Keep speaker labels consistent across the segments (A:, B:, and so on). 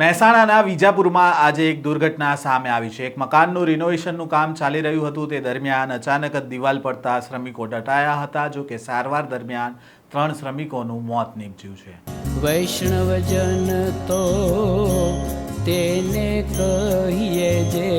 A: મહેસાણાના વિજાપુરમાં આજે એક દુર્ઘટના સામે આવી છે. એક મકાનનું રિનોવેશનનું કામ ચાલી રહ્યું હતું. તે દરમિયાન અચાનક જ દિવાલ પડતા શ્રમિકો દટાયા હતા જો કે સારવાર દરમિયાન ત્રણ શ્રમિકોનું મોત નીપજ્યું છે.
B: વૈષ્ણવજન તો તેને કહીએ જે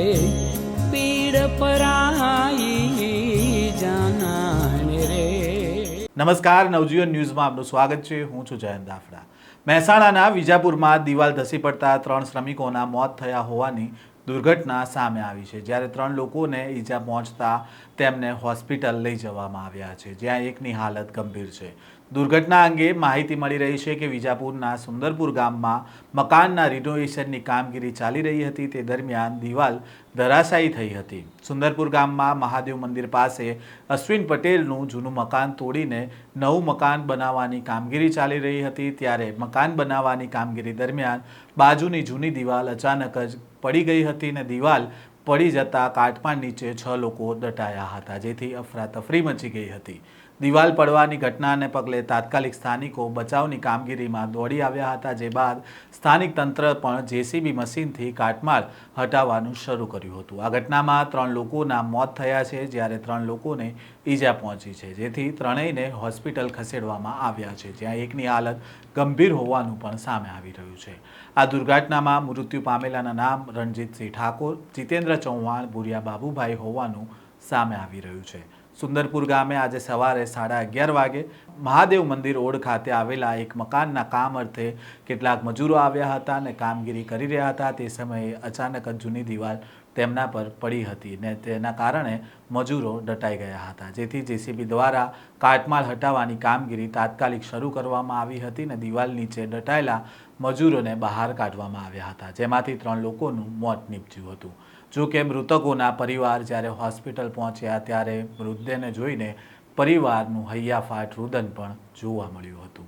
B: પીડ પરાઈ જાનાને રે.
A: નમસ્કાર નવજીવન ન્યૂઝમાં આપનું સ્વાગત છે. હું છું જયંત દાફડા. મહેસાણાના વિજાપુરમાં દિવાલ ધસી પડતા ત્રણ શ્રમિકોના મોત થયા હોવાની દુર્ઘટના સામે આવી છે. જ્યારે ત્રણ લોકોને ઈજા પહોંચતા તેમને હોસ્પિટલ લઈ જવામાં આવ્યા છે, જ્યાં એકની હાલત ગંભીર છે. દુર્ઘટના અંગે માહિતી મળી રહી છે કે વિજાપુરના સુંદરપુર ગામમાં મકાનના રિનોવેશનની કામગીરી ચાલી રહી હતી. તે દરમિયાન દિવાલ ધરાશાયી થઈ હતી. સુંદરપુર ગામમાં મહાદેવ મંદિર પાસે અશ્વિન પટેલનું જૂનું મકાન તોડીને નવું મકાન બનાવવાની કામગીરી ચાલી રહી હતી. ત્યારે મકાન બનાવવાની કામગીરી દરમિયાન બાજુની જૂની દિવાલ અચાનક જ પડી ગઈ હતી ને દિવાલ પડી જતા કાટમાળ નીચે છ લોકો દટાયા હતા, જેથી અફરાતફરી મચી ગઈ હતી. દિવાલ પડવાની ઘટનાને પગલે તાત્કાલિક સ્થાનિકો બચાવની કામગીરીમાં દોડી આવ્યા હતા, જે બાદ સ્થાનિક તંત્ર પણ જેસીબી મશીનથી કાટમાળ હટાવવાનું શરૂ કર્યું હતું. આ ઘટનામાં ત્રણ લોકોના મોત થયા છે, જ્યારે ત્રણ લોકોને ઈજા પહોંચી છે, જેથી ત્રણેયને હોસ્પિટલ ખસેડવામાં આવ્યા છે, જ્યાં એકની હાલત ગંભીર હોવાનું પણ સામે આવી રહ્યું છે. આ દુર્ઘટનામાં મૃત્યુ પામેલાના નામ રણજીતસિંહ ઠાકોર, જીતેન્દ્ર ચૌહાણ ભુરિયા બાબુભાઈ હોવાનું સામે આવી રહ્યું છે. સુંદરપુર ગામે આજે સવારે સાડા અગિયાર વાગે મહાદેવ મંદિર ઓડ ખાતે આવેલા એક મકાનના કામ અર્થે કેટલાક મજૂરો આવ્યા હતા અને કામગીરી કરી રહ્યા હતા. તે સમયે અચાનક જ જૂની દિવાલ તેમના પર પડી હતી ને તેના કારણે મજૂરો દટાઈ ગયા હતા. જેથી જેસીબી દ્વારા કાટમાળ હટાવવાની કામગીરી તાત્કાલિક શરૂ કરવામાં આવી હતી ને દિવાલ નીચે દટાયેલા મજૂરોને બહાર કાઢવામાં આવ્યા હતા, જેમાંથી ત્રણ લોકોનું મોત નીપજ્યું હતું. જો કે મૃતકોના પરિવાર જ્યારે હોસ્પિટલ પહોંચ્યા ત્યારે મૃતદેહને જોઈને પરિવારનું હૈયાફાટ રુદન પણ જોવા મળ્યું હતું.